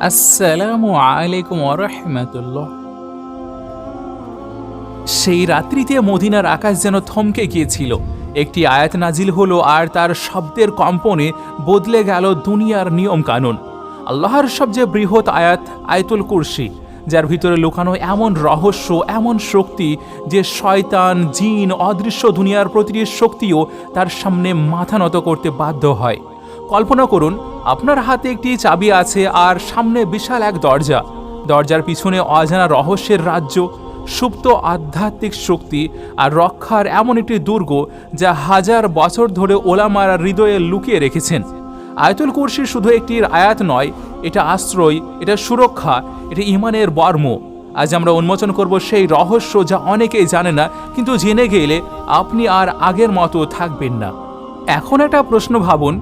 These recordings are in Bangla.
আসসালামু আলাইকুম সেই রাত্রিতে মদিনার আকাশ যেন থমকে গিয়েছিল। একটি আয়াত নাজিল হলো আর তার শব্দের কম্পনে বদলে গেল দুনিয়ার নিয়ম কানুন আল্লাহর সবচেয়ে বৃহৎ আয়াত আয়তুল কুরসি। যার ভিতরে লুকানো এমন রহস্য, এমন শক্তি যে শয়তান, জিন, অদৃশ্য দুনিয়ার প্রতিটি শক্তিও তার সামনে মাথা নত করতে বাধ্য হয়। কল্পনা করুন, আপনার হাতে একটি চাবি আছে আর সামনে বিশাল এক দরজা। দরজার পিছনে অজানা রহস্যের রাজ্য, সুপ্ত আধ্যাত্মিক শক্তি আর রক্ষার এমন একটি দুর্গ যা হাজার বছর ধরে ওলামার হৃদয়ে লুকিয়ে রেখেছেন। আয়তুল কুরসি শুধু একটি আয়াত নয় এটা আশ্রয়, এটা সুরক্ষা, এটা ইমানের বর্ম। আজ আমরা উন্মোচন করব সেই রহস্য যা অনেকেই জানে না, কিন্তু জেনে গেলে আপনি আর আগের মতো থাকবেন না। এখন একটা প্রশ্ন ভাবুন,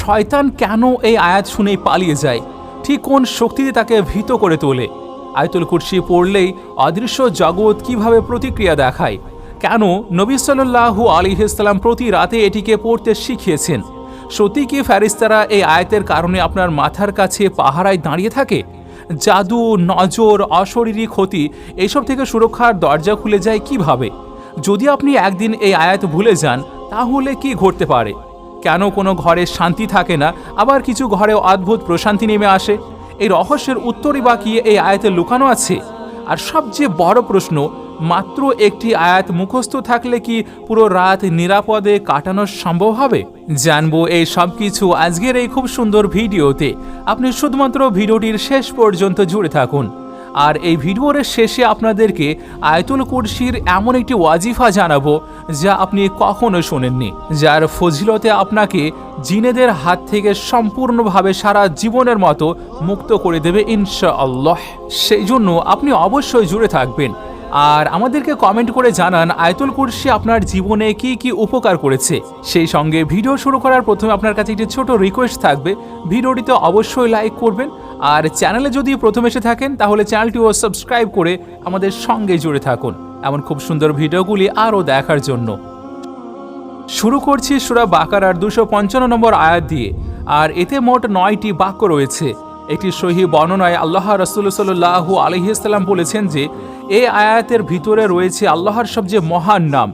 শয়তান কেন এই আয়াত শুনেই পালিয়ে যায়? ঠিক কোন শক্তিতে তাকে ভীত করে তোলে? আয়তুল কুরসি পড়লেই অদৃশ্য জগৎ কীভাবে প্রতিক্রিয়া দেখায়? কেন নবী সাল্লাল্লাহু আলিহাস্লাম প্রতি রাতে এটিকে পড়তে শিখিয়েছেন? সত্যি কি ফ্যারিস্তারা এই আয়াতের কারণে আপনার মাথার কাছে পাহারায় দাঁড়িয়ে থাকে? জাদু, নজর, অশরীরী ক্ষতি এইসব থেকে সুরক্ষার দরজা খুলে যায় কীভাবে? যদি আপনি একদিন এই আয়াত ভুলে যান, তাহলে কি ঘটতে পারে? কেন কোনো ঘরে শান্তি থাকে না, আবার কিছু ঘরে অদ্ভুত প্রশান্তি নেমে আসে? এই রহস্যের উত্তরই বা কি এই আয়াতে লুকানো আছে? আর সবচেয়ে বড় প্রশ্ন মাত্র একটি আয়াত মুখস্থ থাকলে কি পুরো রাত নিরাপদে কাটানো সম্ভব হবে? জানব এই সব কিছু আজকের এই খুব সুন্দর ভিডিওতে। আপনি শুধুমাত্র ভিডিওটির শেষ পর্যন্ত জুড়ে থাকুন। আর এই ভিডিওর শেষে আপনাদেরকে আয়তুল কুরসির এমন একটি ওয়াজিফা জানাব যা আপনি কখনো শোনেননি, যার ফজিলতে আপনাকে জিনেদের হাত থেকে সম্পূর্ণভাবে সারা জীবনের মতো মুক্ত করে দেবে ইনশাআল্লাহ। সেই জন্য আপনি অবশ্যই জুড়ে থাকবেন। আর আমাদেরকে কমেন্ট করে জানান আয়তুল কুরসি আপনার জীবনে কি কি উপকার করেছে। সেই সঙ্গে ভিডিও শুরু করার প্রথমে আপনার কাছে একটি ছোট রিকোয়েস্ট থাকবে। ভিডিওটিতে অবশ্যই লাইক করবেন। আর চ্যানেলে যদি প্রথম এসে থাকেন, তাহলে চ্যানেলটিও সাবস্ক্রাইব করে আমাদের সঙ্গে জুড়ে থাকুন। এমন খুব সুন্দর ভিডিওগুলি আরও দেখার জন্য। শুরু করছি সুরা বাকারার দুশো পঞ্চান্ন নম্বর আয়াত দিয়ে। আর এতে মোট নয়টি বাক্য রয়েছে। একটি সহি বর্ণনায় আল্লাহ রসুল সাল্লাহু আলহিসাল্লাম বলেছেন যে এই আয়াতের ভিতরে রয়েছে আল্লাহর সবচেয়ে মহান নাম।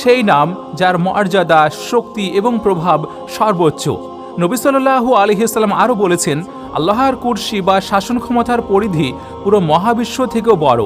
সেই নাম যার মর্যাদা, শক্তি এবং প্রভাব সর্বোচ্চ। নবী সাল্লাহু আলহিসাল্লাম আরও বলেছেন, আল্লাহর কুর্সি বা শাসন ক্ষমতার পরিধি পুরো মহাবিশ্ব থেকেও বড়,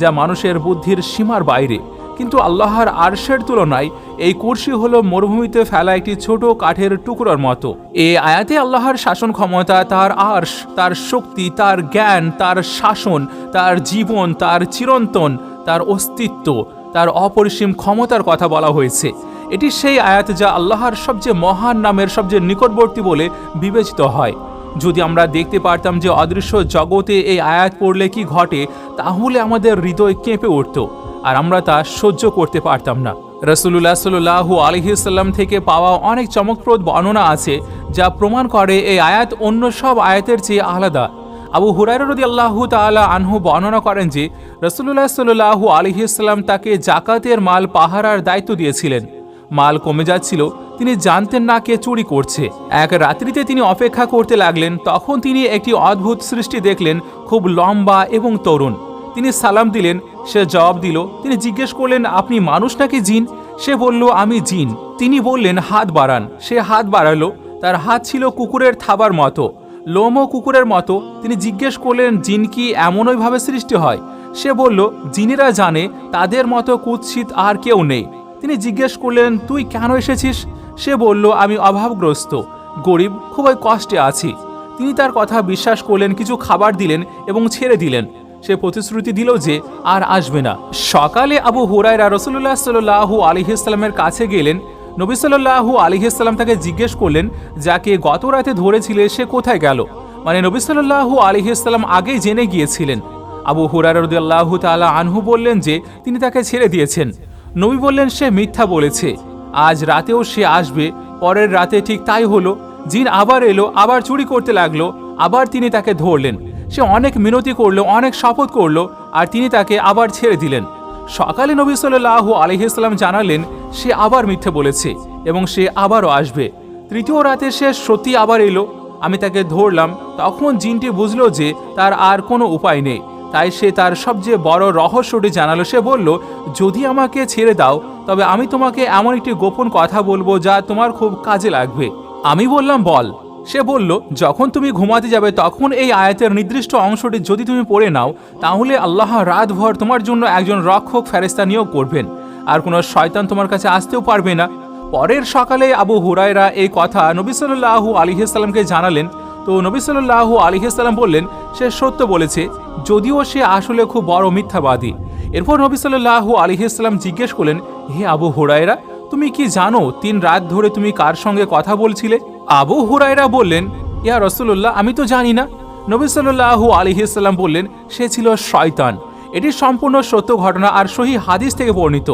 যা মানুষের বুদ্ধির সীমার বাইরে। কিন্তু আল্লাহর আরশের তুলনায় এই কুরসি হলো মরুভূমিতে ফেলা একটি ছোট কাঠের টুকরোর মতো। এই আয়াতে আল্লাহর শাসন ক্ষমতা, তার আর্শ, তার শক্তি, তার জ্ঞান, তার শাসন, তার জীবন, তার চিরন্তন, তার অস্তিত্ব, তার অপরিসীম ক্ষমতার কথা বলা হয়েছে। এটি সেই আয়াত যা আল্লাহর সবচেয়ে মহান নামের সবচেয়ে নিকটবর্তী বলে বিবেচিত হয়। যদি আমরা দেখতে পারতাম যে অদৃশ্য জগতে এই আয়াত পড়লে কি ঘটে, তাহলে আমাদের হৃদয় কেঁপে উঠত। আর আমরা তা সহ্য করতে পারতাম না। রসুল্লাহ সাল্লাহু আলহিসাল্লাম থেকে পাওয়া অনেক চমকপ্রদ বর্ণনা আছে, যা প্রমাণ করে এই আয়াত অন্য সব আয়াতের চেয়ে আলাদা। আবু হুরারদি আল্লাহু তালা আনহু বর্ণনা করেন যে রসুল্লাহ সাল্লাহু আলহিসাল্লাম তাকে জাকাতের মাল পাহারার দায়িত্ব দিয়েছিলেন। মাল কমে যাচ্ছিল, তিনি জানতেন না কে চুরি করছে। এক রাত্রিতে তিনি অপেক্ষা করতে লাগলেন, তখন তিনি একটি অদ্ভুত সৃষ্টি দেখলেন, খুব লম্বা এবং তরুণ। তিনি সালাম দিলেন সে জবাব দিল, তিনি জিজ্ঞেস করলেন, আপনি মানুষ নাকি জিন? সে বলল, আমি জিন। তিনি বললেন, হাত বাড়ান। সে হাত বাড়ালো, তার হাত ছিল কুকুরের থাবার মতো, লোমও কুকুরের মতো। তিনি জিজ্ঞেস করলেন, জিন কি এমনইভাবে সৃষ্টি হয়? সে বলল, জিনেরা জানে, তাদের মতো কুৎসিত আর কেউ নেই। তিনি জিজ্ঞেস করলেন, তুই কেন এসেছিস? সে বলল, আমি অভাবগ্রস্ত, গরিব, খুবই কষ্টে আছি। তিনি তার কথা বিশ্বাস করলেন, কিছু খাবার দিলেন এবং ছেড়ে দিলেন। সে প্রতিশ্রুতি দিল যে আর আসবে না। সকালে আবু হুরায়রা রসুল্লাহ সাল্লাহু আলিহাস্লামের কাছে গেলেন। নবী সাল্লাহু আলিহাস্লাম তাকে জিজ্ঞেস করলেন, যাকে গত রাতে ধরেছিলে সে কোথায় গেল? মানে নবী সাল্লাহু আলিহাস্লাম আগেই জেনে গিয়েছিলেন। আবু হুরার রদিয়াল্লাহু তালা আনহু বললেন যে তিনি তাকে ছেড়ে দিয়েছেন। নবী বললেন, সে মিথ্যা বলেছে। আজ রাতেও সে আসবে, পরের রাতে ঠিক তাই হলো। জিন আবার এলো, আবার চুরি করতে লাগল, আবার তিনি তাকে ধরলেন। সে অনেক মিনতি করল, অনেক শপথ করল, আর তিনি তাকে আবার ছেড়ে দিলেন। সকালে নবী সাল্লাহ আলহিসাল্লাম জানালেন, সে আবার মিথ্যে বলেছে এবং সে আবারও আসবে। তৃতীয় রাতে সে সত্যি আবার এলো। আমি তাকে ধরলাম, তখন জিনটি বুঝলো যে তার আর কোনো উপায় নেই। তাই সে তার সবচেয়ে বড় রহস্যটি জানালো। সে বলল, যদি আমাকে ছেড়ে দাও, তবে আমি তোমাকে এমন একটি গোপন কথা বলব যা তোমার খুব কাজে লাগবে। আমি বললাম, বল। সে বলল, যখন তুমি ঘুমাতে যাবে, তখন এই আয়াতের নির্দিষ্ট অংশটি যদি তুমি পড়ে নাও, তাহলে আল্লাহ রাতভর তোমার জন্য একজন রক্ষক ফেরেস্তা নিয়োগ করবেন। আর কোনো শয়তান তোমার কাছে আসতেও পারবে না। পরের সকালে আবু হুরায়রা এই কথা নবী সাল্লাল্লাহু আলিহাস্লামকে জানালেন। তো নবী সাল্লাল্লাহু আলিহাস্লাম বললেন, সে সত্য বলেছে, যদিও সে আসলে খুব বড় মিথ্যাবাদী। এরপর নবী সাল্লাল্লাহু আলিহাস্লাম জিজ্ঞেস করলেন, হে আবু হুরায়রা, তুমি কি জানো তিন রাত ধরে তুমি কার সঙ্গে কথা বলছিলে? আবু হুরায়রা বললেন, ইয়া রসুল্লাহ আমি তো জানি না। নবী সাল্লাল্লাহু আলিহাস্লাম বললেন, সে ছিল শয়তান। এটি সম্পূর্ণ সত্য ঘটনা আর সহি হাদিস থেকে বর্ণিত।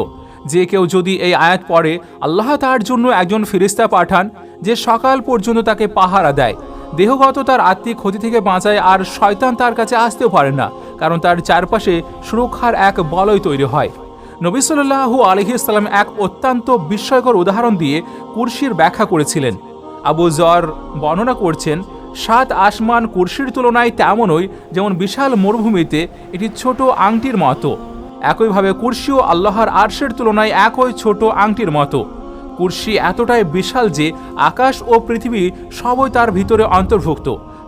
যে কেউ যদি এই আয়াত পড়ে, আল্লাহ তার জন্য একজন ফিরিস্তা পাঠান, যে সকাল পর্যন্ত তাকে পাহারা দেয়। দেহগত তার আত্মিক ক্ষতি থেকে বাঁচায় আর শয়তান তার কাছে আসতেও পারে না, কারণ তার চারপাশে সুরক্ষার এক বলয় তৈরি হয়। নবী সাল্লাহু আলহিসাল্লাম এক অত্যন্ত বিস্ময়কর উদাহরণ দিয়ে কুরসির ব্যাখ্যা করেছিলেন। আবু জর বর্ণনা করছেন, সাত আসমান কুরসির তুলনায় তেমনই যেমন বিশাল মরুভূমিতে এটি ছোট আংটির মতো। একইভাবে কুরসিও আল্লাহর আরশের তুলনায় একই ছোট আংটির মতো। কুরসি এতটাই বিশাল যে আকাশ ও পৃথিবী সবই তার ভিতরে অন্তর্ভুক্ত,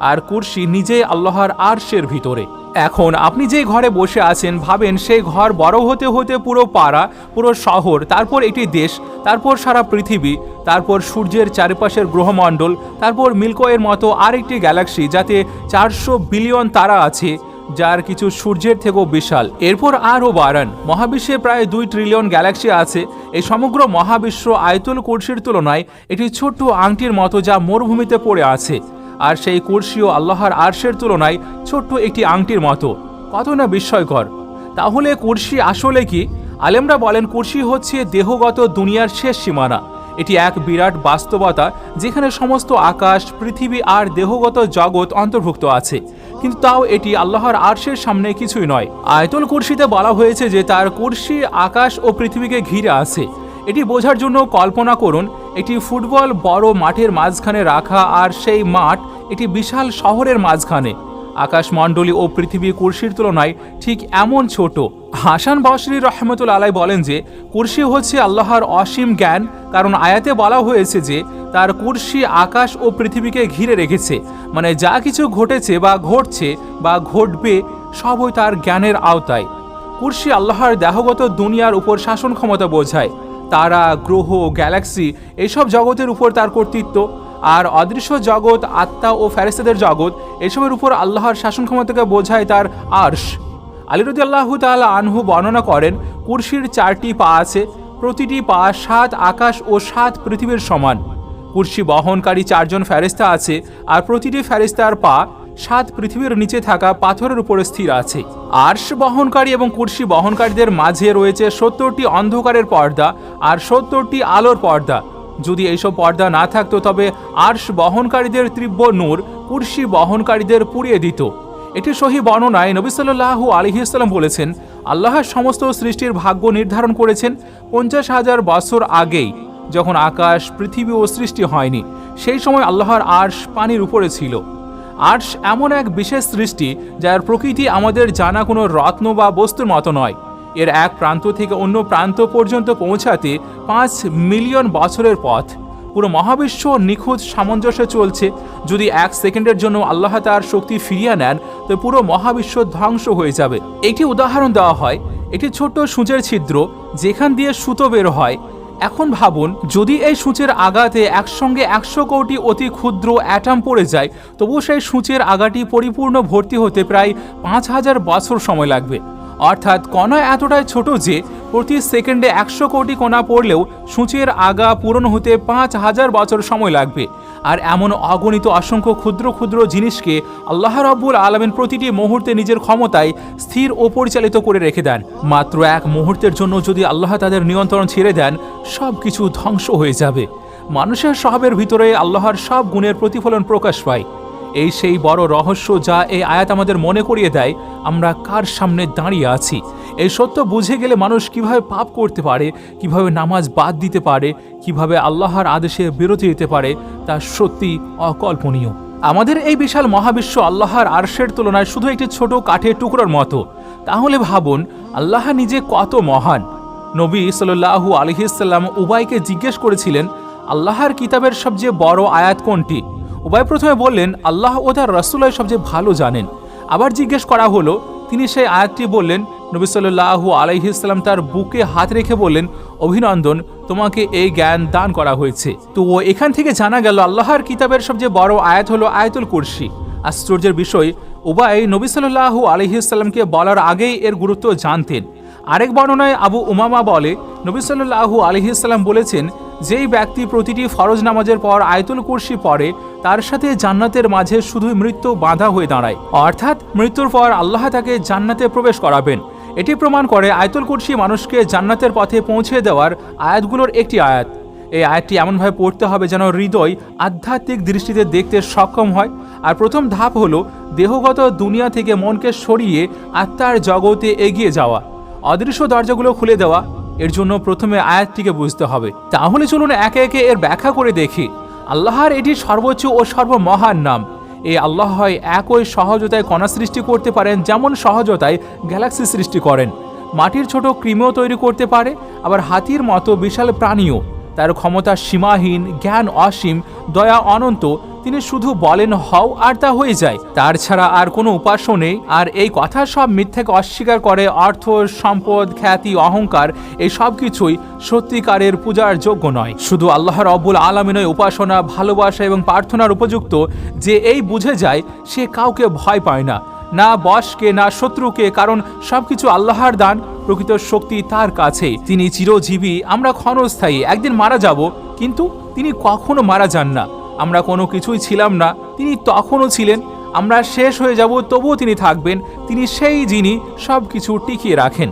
আর কুরসি নিজেই আল্লাহর আরশের ভিতরে। এখন আপনি যে ঘরে বসে আছেন, ভাবেন সেই ঘর বড় হতে হতে পুরো পাড়া, পুরো শহর, তারপর একটি দেশ, তারপর সারা পৃথিবী, তারপর সূর্যের চারপাশের গ্রহমণ্ডল, তারপর মিল্কয়ের মতো আরেকটি গ্যালাক্সি যাতে চারশো বিলিয়ন তারা আছে, যার কিছু সূর্যের থেকেও বিশাল। এরপর আরও বাড়ান। মহাবিশ্বে প্রায় দুই ট্রিলিয়ন গ্যালাক্সি আছে। এই সমগ্র মহাবিশ্ব আয়তুল কুরসির তুলনায় একটি ছোট্ট আংটির মতো যা মরুভূমিতে পড়ে আছে। আর সেই কুরসিও আল্লাহর আরশের তুলনায় ছোট্ট একটি আংটির মতো। কত না বিস্ময়কর। তাহলে কুরসি আসলে কি? আলেমরা বলেন কুরসি হচ্ছে দেহগত দুনিয়ার শেষ সীমানা। এটি এক বিরাট বাস্তবতা যেখানে সমস্ত আকাশ, পৃথিবী আর দেহগত জগৎ অন্তর্ভুক্ত আছে। কিন্তু তাও এটি আল্লাহর আরশের সামনে কিছুই নয়। আয়তুল কুরসিতে বলা হয়েছে যে তার কুরসি আকাশ ও পৃথিবীকে ঘিরে আছে। এটি বোঝার জন্য কল্পনা করুন, একটি ফুটবল বড় মাঠের মাঝখানে রাখা আর সেই মাঠ একটি বিশাল শহরের মাঝখানে। আকাশমণ্ডলী ও পৃথিবী কুরসির তুলনায় ঠিক এমন ছোট। হাসান বসরি রহমতুল আলাই বলেন যে, কুরসি হচ্ছে আল্লাহর অসীম জ্ঞান, কারণ আয়াতে বলা হয়েছে যে, তার কুরসি আকাশ ও পৃথিবীকে ঘিরে রেখেছে। মানে যা কিছু ঘটেছে বা ঘটছে বা ঘটবে, সবই তার জ্ঞানের আওতায়। কুরসি আল্লাহর দেহগত দুনিয়ার উপর শাসন ক্ষমতা বোঝায়। তারা, গ্রহ, গ্যালাক্সি এইসব জগতের উপর তার কর্তৃত্ব। আর অদৃশ্য জগৎ, আত্মা ও ফেরেস্তাদের জগৎ এসবের উপর আল্লাহর শাসন ক্ষমতাকে বোঝায় তার আর্শ। আলিরদি আল্লাহ তালা আনহু বর্ণনা করেন, কুরসির চারটি পা আছে, প্রতিটি পা সাত আকাশ ও সাত পৃথিবীর সমান। কুরসি বহনকারী চারজন ফেরেস্তা আছে, আর প্রতিটি ফেরেস্তার পা সাত পৃথিবীর নিচে থাকা পাথরের উপরে স্থির আছে। আর্শ বহনকারী এবং কুরসি বহনকারীদের মাঝে রয়েছে সত্তরটি অন্ধকারের পর্দা আর সত্তরটি আলোর পর্দা। যদি এইসব পর্দা না থাকতো, তবে আর্শ বহনকারীদের তীব্র নূর কুরসি বহনকারীদের পুড়িয়ে দিত। এটি সহি বর্ণনায় নবী সাল্লাহু আলহিসাল্লাম বলেছেন আল্লাহ সমস্ত সৃষ্টির ভাগ্য নির্ধারণ করেছেন পঞ্চাশ হাজার বছর আগেই, যখন আকাশ, পৃথিবী ও সৃষ্টি হয়নি। সেই সময় আল্লাহর আর্শ পানির উপরে ছিল। আর্শ এমন এক বিশেষ সৃষ্টি যার প্রকৃতি আমাদের জানা কোনো রত্ন বা বস্তুর মতো নয়। এর এক প্রান্ত থেকে অন্য প্রান্ত পর্যন্ত পৌঁছাতে পাঁচ মিলিয়ন বছরের পথ। পুরো মহাবিশ্ব নিখুঁত সামঞ্জস্য চলছে। যদি এক সেকেন্ডের জন্য আল্লাহ তার শক্তি ফিরিয়ে নেন, তো পুরো মহাবিশ্ব ধ্বংস হয়ে যাবে। একটি উদাহরণ দেওয়া হয়। একটি ছোট্ট সূচের ছিদ্র যেখান দিয়ে সুতো বের হয়। এখন ভাবুন, যদি এই সূচের আঘাতে একসঙ্গে একশো কোটি অতি ক্ষুদ্র অ্যাটাম পড়ে যায় তবু সেই সূচের আগাটি পরিপূর্ণ ভর্তি হতে প্রায় পাঁচ হাজার বছর সময় লাগবে। অর্থাৎ কণা এতটাই ছোট যে প্রতি সেকেন্ডে একশো কোটি কণা পড়লেও সূচের আগা পূরণ হতে পাঁচ হাজার বছর সময় লাগবে। আর এমন অগণিত অসংখ্য ক্ষুদ্র ক্ষুদ্র জিনিসকে আল্লাহ রব্বুল আলমেন প্রতিটি মুহূর্তে নিজের ক্ষমতায় স্থির ও পরিচালিত করে রেখে দেন। মাত্র এক মুহূর্তের জন্য যদি আল্লাহ তাদের নিয়ন্ত্রণ ছেড়ে দেন সব কিছু ধ্বংস হয়ে যাবে। মানুষের স্বভাবের ভিতরে আল্লাহর সব গুণের প্রতিফলন প্রকাশ পায়। এই সেই বড় রহস্য যা এই আয়াত আমাদের মনে করিয়ে দেয়, আমরা কার সামনে দাঁড়িয়ে আছি? এই সত্য বুঝে গেলে মানুষ কীভাবে পাপ করতে পারে, কীভাবে নামাজ বাদ দিতে পারে, কীভাবে আল্লাহর আদেশে বিরতি দিতে পারে, তা সত্যি অকল্পনীয়। আমাদের এই বিশাল মহাবিশ্ব আল্লাহর আরশের তুলনায় শুধু একটি ছোট কাঠের টুকরোর মতো। তাহলে ভাবুন, আল্লাহ নিজে কত মহান। নবী সাল্লাহু আলহিসাল্লাম উবাইকে জিজ্ঞেস করেছিলেন, আল্লাহর কিতাবের সবচেয়ে বড় আয়াত কোনটি? উবাই প্রথমে বললেন, আল্লাহ ও তার রসুলাই সবচেয়ে ভালো জানেন। আবার জিজ্ঞেস করা হলো, তিনি সেই আয়াতটি বললেন, নবী সাল্লাহু আলাইহিসাল্লাম তার বুকে হাত রেখে বললেন, অভিনন্দন, তোমাকে এই জ্ঞান দান করা হয়েছে তো ও এখান থেকে জানা গেল, আল্লাহর কিতাবের সবচেয়ে বড় আয়াত হলো আয়াতুল কুরসি। আশ্চর্যের বিষয়, উবাই নবী সাল্লাহু আলহিসাল্লামকে বলার আগেই এর গুরুত্ব জানতেন। আরেক বর্ণনায় আবু উমামা বলে, নবী সাল্লাহু আলহিসাল্লাম বলেছেন যেই ব্যক্তি প্রতিটি ফরজ নামাজের পর আয়তুল কুরসি পড়ে, তার সাথে জান্নাতের মাঝে শুধুই মৃত্যু বাধা হয়ে দাঁড়ায়। অর্থাৎ মৃত্যুর পর আল্লাহ তাকে জান্নাতে প্রবেশ করাবেন। এটি প্রমাণ করে আয়তুল কুরসি মানুষকে জান্নাতের পথে পৌঁছে দেওয়ার আয়াতগুলোর একটি আয়াত। এই আয়াতটি এমনভাবে পড়তে হবে যেন হৃদয় আধ্যাত্মিক দৃষ্টিতে দেখতে সক্ষম হয়। আর প্রথম ধাপ হলো দেহগত দুনিয়া থেকে মনকে সরিয়ে আত্মার জগতে এগিয়ে যাওয়া। অদৃশ্য দরজাগুলো খুলে দেওয়া। এর জন্য প্রথমে আয়াতটিকে বুঝতে হবে। তাহলে চলুন একে একে এর ব্যাখ্যা করে দেখি। আল্লাহর এটি সর্বোচ্চ ও সর্বমহান নাম। এই আল্লাহ হয় একই সহজতায় কণা সৃষ্টি করতে পারেন যেমন সহজতায় গ্যালাক্সি সৃষ্টি করেন। মাটির ছোট ক্রিমেও তৈরি করতে পারে, আবার হাতির মতো বিশাল প্রাণীও। তার ক্ষমতা সীমাহীন, জ্ঞান অসীম, দয়া অনন্ত, তিনি শুধু বলেন হও আর তা হয়ে যায়। তার ছাড়া আর কোনো উপাস্য নেই। আর এই কথা সব মিথ্যাকে অস্বীকার করে, অর্থ, সম্পদ, খ্যাতি, অহংকার, এই সব কিছুই সত্যিকারের পূজার যোগ্য নয়। শুধু আল্লাহর অব্বুল আলমিনয় উপাসনা, ভালোবাসা এবং প্রার্থনার উপযুক্ত যে এই বুঝে যায়, সে কাউকে ভয় পায় না। না বসকে না শত্রুকে, কারণ সবকিছু আল্লাহর দান, প্রকৃত শক্তি তার কাছে। তিনি চিরজীবী, আমরা ক্ষণস্থায়ী, একদিন মারা যাব, কিন্তু তিনি কখনো মারা যান না। আমরা কোনো কিছুই ছিলাম না, তিনি তখনও ছিলেন। আমরা শেষ হয়ে যাব, তবুও তিনি থাকবেন, তিনি সেই যিনি সব কিছু টিকিয়ে রাখেন।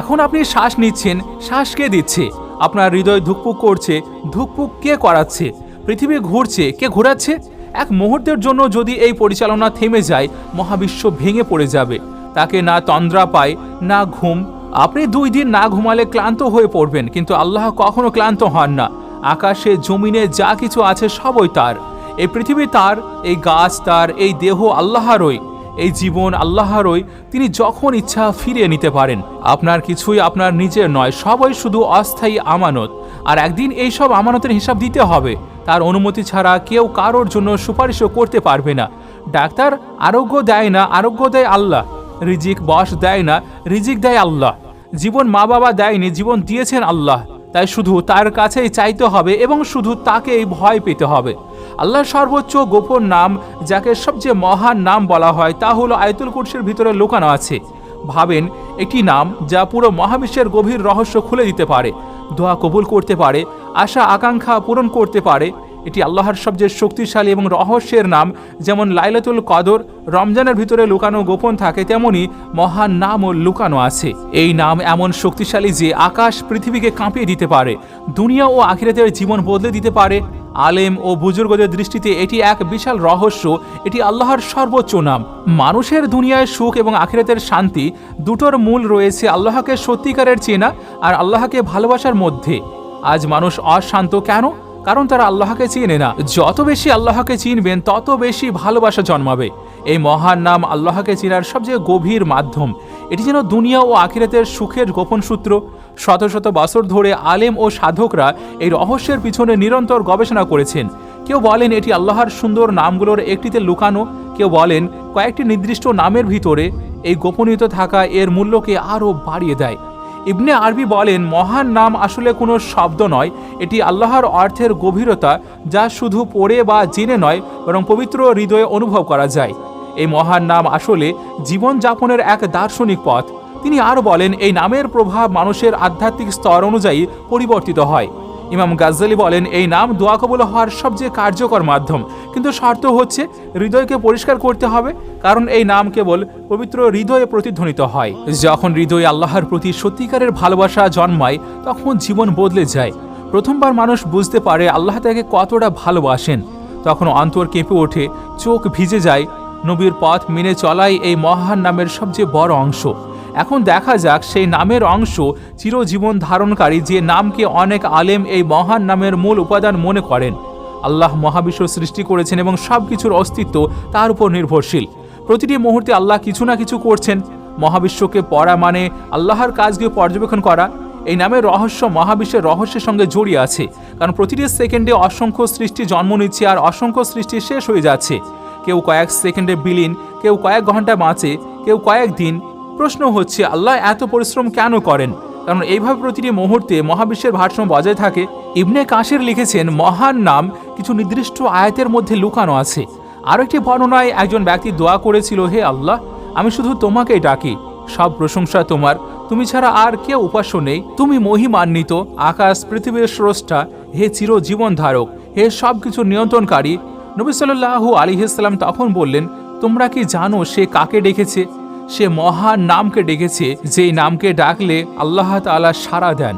এখন আপনি শ্বাস নিচ্ছেন, শ্বাস কে দিচ্ছে? আপনার হৃদয় ধুকপুক করছে, ধুকপুক কে করাচ্ছে? পৃথিবী ঘুরছে, কে ঘোরাচ্ছে? এক মুহূর্তের জন্য যদি এই পরিচালনা থেমে যায়, মহাবিশ্ব ভেঙে পড়ে যাবে। তাকে না তন্দ্রা পায়, না ঘুম। আপনি দুই দিন না ঘুমালে ক্লান্ত হয়ে পড়বেন, কিন্তু আল্লাহ কখনো ক্লান্ত হন না। আকাশে, জমিনে যা কিছু আছে সবই তার। এই পৃথিবী তার, এই গাছ তার, এই দেহ আল্লাহরই। এই জীবন আল্লাহরই, তিনি যখন ইচ্ছা ফিরিয়ে নিতে পারেন। আপনার কিছুই আপনার নিজের নয়, সবই শুধু অস্থায়ী আমানত। আর একদিন এই সব আমানতের হিসাব দিতে হবে। তার অনুমতি ছাড়া কেউ কারোর জন্য সুপারিশও করতে পারবে না। ডাক্তার, আরোগ্য দেয় না, আরোগ্য দেয় আল্লাহ। রিজিক বস দেয় না, রিজিক দেয় আল্লাহ। জীবন মা বাবা দেয়নি, জীবন দিয়েছেন আল্লাহ। তাই শুধু তার কাছেই চাইতে হবে এবং শুধু তাকেই ভয় পেতে হবে। আল্লাহর সর্বোচ্চ গোপন নাম, যাকে সবচেয়ে মহান নাম বলা হয়, তা হলো আয়তুল কুরসির ভিতরে লুকানো আছে। ভাবেন একটি নাম যা পুরো মহাবিশ্বের গভীর রহস্য খুলে দিতে পারে। দোয়া কবুল করতে পারে আশা আকাঙ্ক্ষা পূরণ করতে পারে এটি আল্লাহর সবচেয়ে শক্তিশালী এবং রহস্যের নাম। যেমন লাইলাতুল কদর, রমজানের ভিতরে লুকানো গোপন থাকে, তেমনি মহান নামও লুকানো আছে। এই নাম এমন শক্তিশালী যে আকাশ পৃথিবীকে কাঁপিয়ে দিতে পারে, দুনিয়া ও আখিরাতের জীবন বদলে দিতে পারে। আলেম ও বুজুর্গদের দৃষ্টিতে এটি এক বিশাল রহস্য, এটি আল্লাহর সর্বোচ্চ নাম। মানুষের দুনিয়ায় সুখ এবং আখিরাতের শান্তি দুটোর মূল রয়েছে আল্লাহকে সত্যিকারের চেনা আর আল্লাহকে ভালোবাসার মধ্যে। আজ মানুষ অশান্ত কেন? কারণ তারা আল্লাহকে চিনে না। যত বেশি আল্লাহকে চিনবেন, তত বেশি ভালোবাসা জন্মাবে। এই মহান নাম আল্লাহকে চিনার সবচেয়ে গভীর মাধ্যম। এটি যেন দুনিয়া ও আখিরাতের সুখের গোপন সূত্র। শত শত বছর ধরে আলেম ও সাধকরা এই রহস্যের পিছনে নিরন্তর গবেষণা করেছেন। কেউ বলেন এটি আল্লাহর সুন্দর নামগুলোর একটিতে লুকানো। কেউ বলেন কয়েকটি নির্দিষ্ট নামের ভিতরে এই গোপনীয়তা থাকা এর মূল্যকে আরও বাড়িয়ে দেয়। ইবনে আরবি বলেন, মহান নাম আসলে কোনো শব্দ নয়, এটি আল্লাহর অর্থের গভীরতা যা শুধু পড়ে বা জেনে নয়, বরং পবিত্র হৃদয়ে অনুভব করা যায়। এই মহান নাম আসলে জীবনযাপনের এক দার্শনিক পথ। তিনি আর বলেন, এই নামের প্রভাব মানুষের আধ্যাত্মিক স্তর অনুযায়ী পরিবর্তিত হয়। ইমাম গাজ্জালি বলেন, এই নাম দোয়া কবুল হওয়ার সবচেয়ে কার্যকর মাধ্যম। কিন্তু শর্ত হচ্ছে, হৃদয়কে পরিষ্কার করতে হবে। কারণ এই নাম কেবল পবিত্র হৃদয়ে প্রতিধ্বনিত হয়। যখন হৃদয়ে আল্লাহর প্রতি সত্যিকারের ভালোবাসা জন্মায়, তখন জীবন বদলে যায়। প্রথমবার মানুষ বুঝতে পারে আল্লাহ তাকে কতটা ভালোবাসেন। তখন অন্তর কেঁপে ওঠে, চোখ ভিজে যায়। নবীর পথ মেনে চলাই এই মহান নামের সবচেয়ে বড় অংশ। এখন দেখা যাক সেই নামের অংশ চিরজীবন ধারণকারী যে নামকে অনেক আলেম এই মহান নামের মূল উপাদান মনে করেন। আল্লাহ মহাবিশ্ব সৃষ্টি করেছেন এবং সব কিছুর অস্তিত্ব তার উপর নির্ভরশীল। প্রতিটি মুহূর্তে আল্লাহ কিছু না কিছু করছেন। মহাবিশ্বকে পড়া মানে আল্লাহর কাজকে পর্যবেক্ষণ করা। এই নামের রহস্য মহাবিশ্বের রহস্যের সঙ্গে জড়িয়ে আছে, কারণ প্রতিটি সেকেন্ডে অসংখ্য সৃষ্টি জন্ম নিচ্ছে আর অসংখ্য সৃষ্টি শেষ হয়ে যাচ্ছে। কেউ কয়েক সেকেন্ডে বিলীন, কেউ কয়েক ঘণ্টা বাঁচে, কেউ কয়েক দিন প্রশ্ন হচ্ছে, আল্লাহ এত পরিশ্রম কেন করেন? কারণ এইভাবে প্রতিটি মুহূর্তে মহাবিশ্বের ভারসাম্য বজায় থাকে। ইবনে কাশের লিখেছেন, মহান নাম, কিছু নির্দিষ্ট আয়াতের মধ্যে লুকানো আছে। আরও একটি বর্ণনায় একজন ব্যক্তি দোয়া করেছিল, হে আল্লাহ, আমি শুধু তোমাকেই ডাকি। সব প্রশংসা তোমার। তুমি ছাড়া আর কেউ উপাস্য নেই। তুমি মহিমান্বিত। আকাশ, পৃথিবীর স্রষ্টা। হে চিরজীবন ধারক হে সব কিছু নিয়ন্ত্রণকারী। নবী সাল্লাহু আলিহাস্লাম তখন বললেন, তোমরা কি জানো সে কাকে ডেকেছে? সে মহান নামকে ডেকেছে, যেই নামকে ডাকলে আল্লাহ তাআলা সাড়া দেন।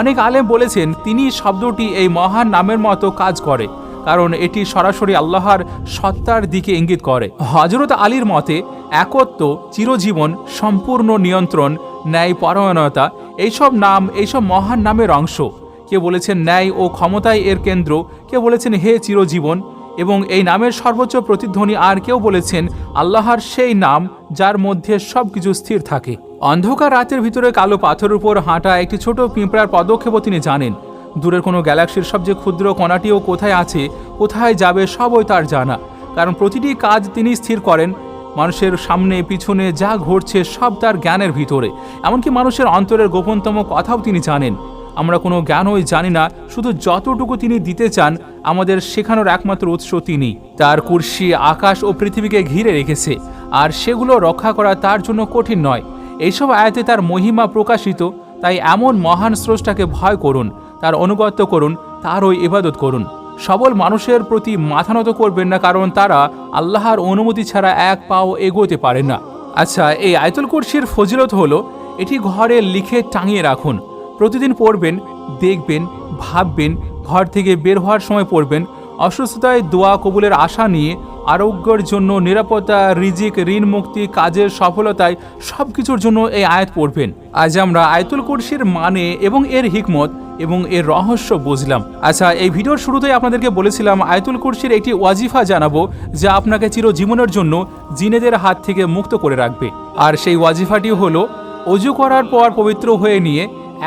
অনেক আলেম বলেছেন, তিনি শব্দটি এই মহান নামের মতো কাজ করে, কারণ এটি সরাসরি আল্লাহর সত্তার দিকে ইঙ্গিত করে। হজরত আলীর মতে, একত্ব, চিরজীবন, সম্পূর্ণ নিয়ন্ত্রণ, ন্যায় পরায়ণতা, এইসব নাম, এইসব মহান নামের অংশ। কে বলেছেন ন্যায় ও ক্ষমতায় এর কেন্দ্র, কে বলেছেন হে চিরজীবন এবং এই নামের সর্বোচ্চ প্রতিধ্বনি আর কেউ বলেছেন আল্লাহর সেই নাম যার মধ্যে সব কিছু স্থির থাকে। অন্ধকার রাতের ভিতরে কালো পাথরের উপর হাঁটা একটি ছোট পিঁপড়ার পদক্ষেপও তিনি জানেন। দূরের কোনো গ্যালাক্সির সবচেয়ে ক্ষুদ্র কণাটিও কোথায় আছে, কোথায় যাবে সবই তার জানা। কারণ প্রতিটি কাজ তিনি স্থির করেন, মানুষের সামনে পিছনে যা ঘটছে সব তার জ্ঞানের ভিতরে। এমনকি মানুষের অন্তরের গোপনতম কথাও তিনি জানেন। আমরা কোনো জ্ঞানই জানি না, শুধু যতটুকু তিনি দিতে চান, আমাদের শেখানোর একমাত্র উৎস তিনি। তার কুর্সি আকাশ ও পৃথিবীকে ঘিরে রেখেছে, আর সেগুলো রক্ষা করা তার জন্য কঠিন নয়। এইসব আয়াতে তার মহিমা প্রকাশিত, তাই এমন মহান স্রষ্টাকে ভয় করুন, তার অনুগত্য করুন তারই ইবাদত করুন। সবল মানুষের প্রতি মাথা নত করবেন না, কারণ তারা আল্লাহর অনুমতি ছাড়া এক পাও এগোতে পারে না। আচ্ছা এই আয়তুল কুরসির ফজিলত হলো, এটি ঘরে লিখে টাঙিয়ে রাখুন। প্রতিদিন পড়বেন, দেখবেন, ভাববেন, ঘর থেকে বের হওয়ার সময় পড়বেন। অসুস্থতায় দোয়া কবুলের আশা নিয়ে আরোগ্যের জন্য নিরাপত্তা, রিজিক, ঋণ মুক্তি, কাজের সফলতায় সব কিছুর জন্য এই আয়াত পড়বেন। আজ আমরা আয়তুল কুরসির মানে এবং এর হিকমত এবং এর রহস্য বুঝলাম। আচ্ছা এই ভিডিওর শুরুতেই আপনাদেরকে বলেছিলাম, আয়তুল কুরসির একটি ওয়াজিফা জানাব যা আপনাকে চিরজীবনের জন্য জিনেদের হাত থেকে মুক্ত করে রাখবে। আর সেই ওয়াজিফাটি হলো, অজু করার পর পবিত্র হয়ে নিয়ে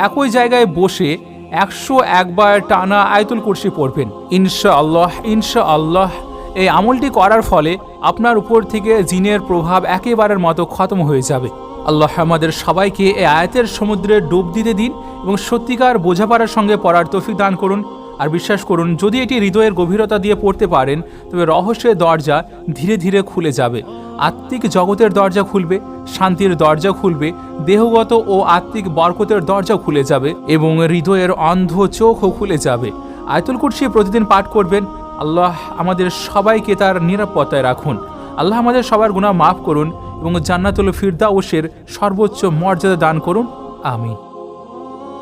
একই জায়গায় বসে একশো একবার টানা আয়তুল কুরসি পড়বেন। ইনশা আল্লাহ ইনশা আল্লাহ এই আমলটি করার ফলে আপনার উপর থেকে জিনের প্রভাব একেবারের মতো খতম হয়ে যাবে। আল্লাহ আমাদের সবাইকে এই আয়াতের সমুদ্রে ডুব দিতে দিন এবং সত্যিকার বোঝাপড়ার সঙ্গে পড়ার তফিক দান করুন। আর বিশ্বাস করুন, যদি এটি হৃদয়ের গভীরতা দিয়ে পড়তে পারেন, তবে রহস্যের দরজা ধীরে ধীরে খুলে যাবে। আত্মিক জগতের দরজা খুলবে, শান্তির দরজা খুলবে, দেহগত ও আত্মিক বরকতের দরজা খুলে যাবে এবং হৃদয়ের অন্ধ চোখও খুলে যাবে। আয়তুল কুরসি প্রতিদিন পাঠ করবেন, আল্লাহ আমাদের সবাইকে তার নিরাপত্তায় রাখুন। আল্লাহ আমাদের সবার গুনাহ মাফ করুন এবং জান্নাতুল ফিরদাউসের সর্বোচ্চ মর্যাদা দান করুন। আমি